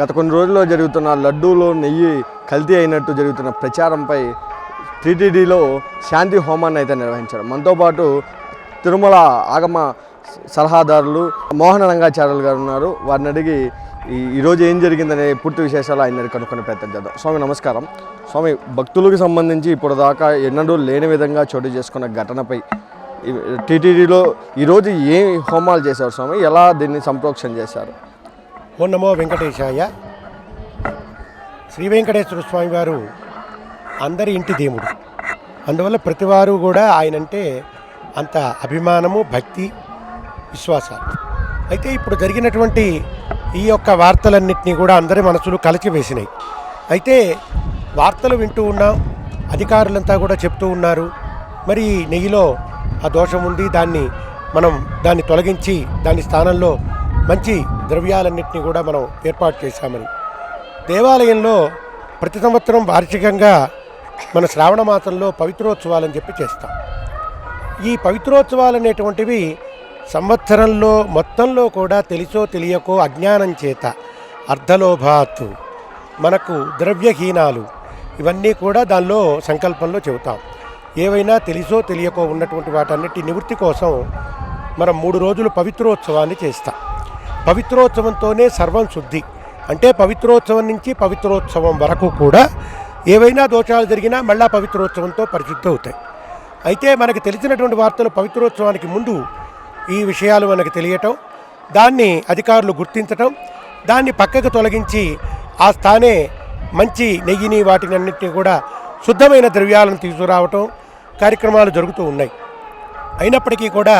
గత కొన్ని రోజుల్లో జరుగుతున్న లడ్డూలో నెయ్యి కల్తీ అయినట్టు జరుగుతున్న ప్రచారంపై టీటీడీలో శాంతి హోమాన్ని అయితే నిర్వహించారు. మనతో పాటు తిరుమల ఆగమ సలహాదారులు మోహన రంగాచార్యులు గారు ఉన్నారు. వారిని అడిగి ఈ ఈరోజు ఏం జరిగిందనే పూర్తి విశేషాలు ఆయన అడిగి కనుక్కునే ప్రయత్నం చేద్దాం. స్వామి నమస్కారం. స్వామి భక్తులకు సంబంధించి ఇప్పుడు దాకా ఎన్నడూ లేని విధంగా చోటు చేసుకున్న ఘటనపై టీటీడీలో ఈరోజు ఏ హోమాలు చేశారు స్వామి? ఎలా దీన్ని సంప్రోక్షణ చేశారు? ఓ నమో వెంకటేశాయ. శ్రీ వెంకటేశ్వర స్వామి వారు అందరి ఇంటి దేవుడు. అందువల్ల ప్రతివారు కూడా ఆయనంటే అంత అభిమానము భక్తి విశ్వాసాలు. అయితే ఇప్పుడు జరిగినటువంటి ఈ యొక్క వార్తలన్నింటినీ కూడా అందరి మనసులు కలిచివేసినాయి అయితే వార్తలు వింటూ ఉన్నాం అధికారులంతా కూడా చెప్తూ ఉన్నారు. మరి నెయ్యిలో ఆ దోషం ఉంది దాన్ని మనం దాన్ని తొలగించి దాని స్థానంలో మంచి ద్రవ్యాలన్నింటినీ కూడా మనం ఏర్పాటు చేశామని. దేవాలయంలో ప్రతి సంవత్సరం వార్షికంగా మన శ్రావణ మాసంలో పవిత్రోత్సవాలని చెప్పి చేస్తాం. ఈ పవిత్రోత్సవాలు అనేటువంటివి సంవత్సరంలో మొత్తంలో కూడా తెలిసో తెలియకో అజ్ఞానం చేత అర్ధలోభాత్ మనకు ద్రవ్యహీనాలు ఇవన్నీ కూడా దానిలో సంకల్పంలో చెబుతాం. ఏవైనా తెలిసో తెలియకో ఉన్నటువంటి వాటన్నిటి నివృత్తి కోసం మనం మూడు రోజులు పవిత్రోత్సవాన్ని చేస్తాం. పవిత్రోత్సవంతోనే సర్వం శుద్ధి. అంటే పవిత్రోత్సవం నుంచి పవిత్రోత్సవం వరకు కూడా ఏవైనా దోషాలు జరిగినా మళ్ళా పవిత్రోత్సవంతో పరిశుద్ధి అవుతాయి అయితే మనకు తెలిసినటువంటి వార్తలు పవిత్రోత్సవానికి ముందు ఈ విషయాలు మనకు తెలియటం దాన్ని అధికారులు గుర్తించటం దాన్ని పక్కకు తొలగించి ఆ స్థానే మంచి నెయ్యిని వాటిని అన్నింటినీ కూడా శుద్ధమైన ద్రవ్యాలను తీసుకురావటం కార్యక్రమాలు జరుగుతూ ఉన్నాయి. అయినప్పటికీ కూడా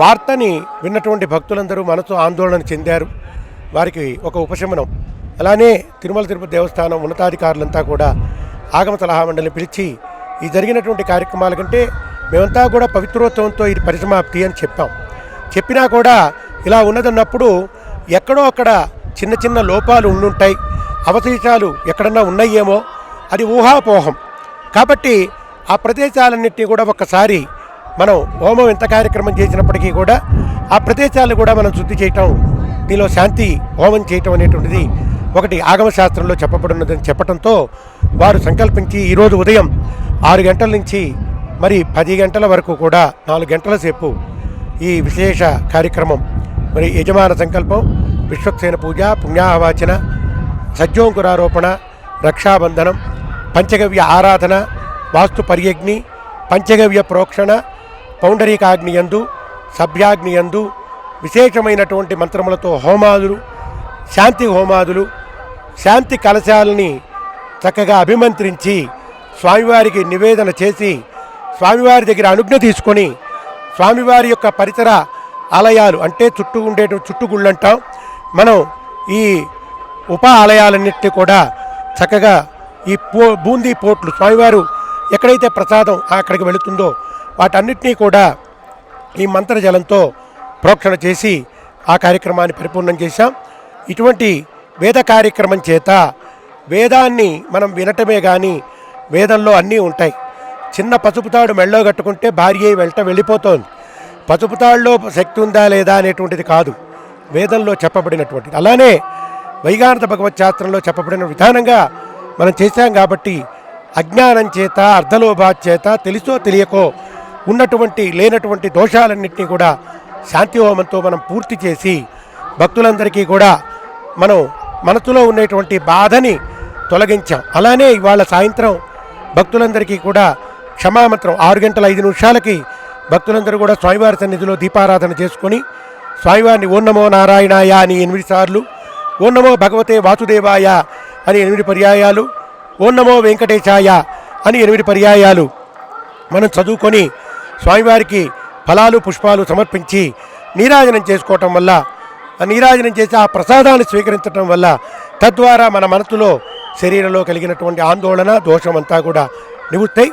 వార్తని విన్నటువంటి భక్తులందరూ మనసు ఆందోళన చెందారు. వారికి ఒక ఉపశమనం. అలానే తిరుమల తిరుపతి దేవస్థానం ఉన్నతాధికారులంతా కూడా ఆగమ సలహా మండలిని పిలిచి ఈ జరిగినటువంటి కార్యక్రమాల కంటే మేమంతా కూడా పవిత్రోత్సవంతో ఇది పరిసమాప్తి అని చెప్పాం. చెప్పినా కూడా ఇలా ఉన్నదన్నప్పుడు ఎక్కడో అక్కడ చిన్న చిన్న లోపాలు ఉండుంటాయి. అవశేషాలు ఎక్కడన్నా ఉన్నాయేమో అది ఊహాపోహం. కాబట్టి ఆ ప్రదేశాలన్నింటినీ కూడా ఒక్కసారి మనం హోమం ఎంత కార్యక్రమం చేసినప్పటికీ కూడా ఆ ప్రదేశాలను కూడా మనం శుద్ధి చేయటం దీనిలో శాంతి హోమం చేయటం అనేటువంటిది ఒకటి ఆగమ శాస్త్రంలో చెప్పబడినదని చెప్పడంతో వారు సంకల్పించి ఈరోజు ఉదయం ఆరు గంటల నుంచి మరి పది గంటల వరకు కూడా నాలుగు గంటల సేపు ఈ విశేష కార్యక్రమం మరి యజమాన సంకల్పం విశ్వక్సేన పూజ పుణ్యాహవాచన సజ్జోంకురారోపణ రక్షాబంధనం పంచగవ్య ఆరాధన వాస్తు పర్యజ్ఞి పంచగవ్య ప్రోక్షణ పౌండరీకాగ్నియందు సభ్యాగ్నియందు విశేషమైనటువంటి మంత్రములతో హోమాదులు శాంతి హోమాదులు శాంతి కలశాలని చక్కగా అభిమంత్రించి స్వామివారికి నివేదన చేసి స్వామివారి దగ్గర అనుజ్ఞ తీసుకొని స్వామివారి యొక్క పరిసర ఆలయాలు అంటే చుట్టూ ఉండే చుట్టుగుళ్ళు అంటాం మనం ఈ ఉప ఆలయాలన్నింటినీ కూడా చక్కగా ఈ పో బూందీ పోట్లు స్వామివారు ఎక్కడైతే ప్రసాదం అక్కడికి వెళుతుందో వాటన్నిటినీ కూడా ఈ మంత్రజలంతో ప్రోక్షణ చేసి ఆ కార్యక్రమాన్ని పరిపూర్ణం చేశాం. ఇటువంటి వేద కార్యక్రమం చేత వేదాన్ని మనం వినటమే కానీ వేదంలో అన్నీ ఉంటాయి. చిన్న పసుపుతాడు మెళ్ళో కట్టుకుంటే భార్య వెళ్ళట వెళ్ళిపోతోంది. పసుపుతాడులో శక్తి ఉందా లేదా అనేటువంటిది కాదు. వేదంలో చెప్పబడినటువంటిది. అలానే వైగానత భగవత్ శాస్త్రంలో చెప్పబడిన విధానంగా మనం చేశాం కాబట్టి అజ్ఞానం చేత అర్ధలోభా చేత తెలుసో తెలియకో ఉన్నటువంటి లేనటువంటి దోషాలన్నింటినీ కూడా శాంతి హోమంతో మనం పూర్తి చేసి భక్తులందరికీ కూడా మనం మనసులో ఉండేటువంటి బాధని తొలగించాం. అలానే ఇవాళ సాయంత్రం భక్తులందరికీ కూడా క్షమామంత్రం. ఆరు గంటల ఐదు నిమిషాలకి భక్తులందరూ కూడా స్వామివారి సన్నిధిలో దీపారాధన చేసుకొని స్వామివారిని ఓం నమో నారాయణాయ అని ఎనిమిది సార్లు ఓం నమో భగవతే వాసుదేవాయ అని ఎనిమిది పర్యాయాలు ఓం నమో వెంకటేశాయ అని ఎనిమిది పర్యాయాలు మనం చదువుకొని స్వామివారికి ఫలాలు పుష్పాలు సమర్పించి నీరాజనం చేసుకోవటం వల్ల ఆ నీరాజనం చేసి ఆ ప్రసాదాన్ని స్వీకరించడం వల్ల తద్వారా మన మనసులో శరీరంలో కలిగినటువంటి ఆందోళన దోషమంతా కూడా నివృత్తై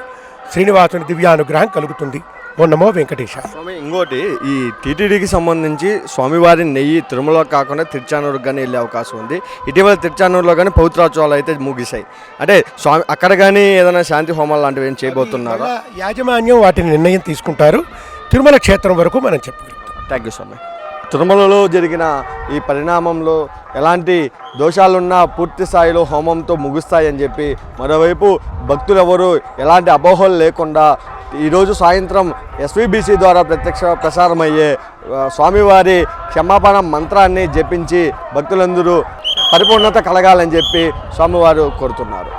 శ్రీనివాసుని దివ్యానుగ్రహం కలుగుతుంది. ఓ నమో వెంకటేశ. స్వామి ఇంకోటి ఈ టీటీడీకి సంబంధించి స్వామివారి నెయ్యి తిరుమల కాకుండా తిరుచానూరుకి కానీ వెళ్ళే అవకాశం ఉంది. ఇటీవల తిరుచానూరులో కానీ పవిత్రోత్సవాలు అయితే ముగిశాయి. అంటే స్వామి అక్కడ కానీ ఏదైనా శాంతి హోమాలు లాంటివి ఏం చేయబోతున్నారు? యాజమాన్యం వాటిని నిర్ణయం తీసుకుంటారు. తిరుమల క్షేత్రం వరకు మనం చెప్పగలుగుతాం. థ్యాంక్ యూ స్వామి. తిరుమలలో జరిగిన ఈ పరిణామంలో ఎలాంటి దోషాలున్నా పూర్తి స్థాయిలో హోమంతో ముగుస్తాయని చెప్పి మరోవైపు భక్తులు ఎవరు ఎలాంటి అపోహలు లేకుండా ఈరోజు సాయంత్రం ఎస్వీబీసీ ద్వారా ప్రత్యక్ష ప్రసారమయ్యే స్వామివారి క్షమాపణ మంత్రాన్ని జపించి భక్తులందరూ పరిపూర్ణత కలగాలని చెప్పి స్వామివారు కోరుతున్నారు.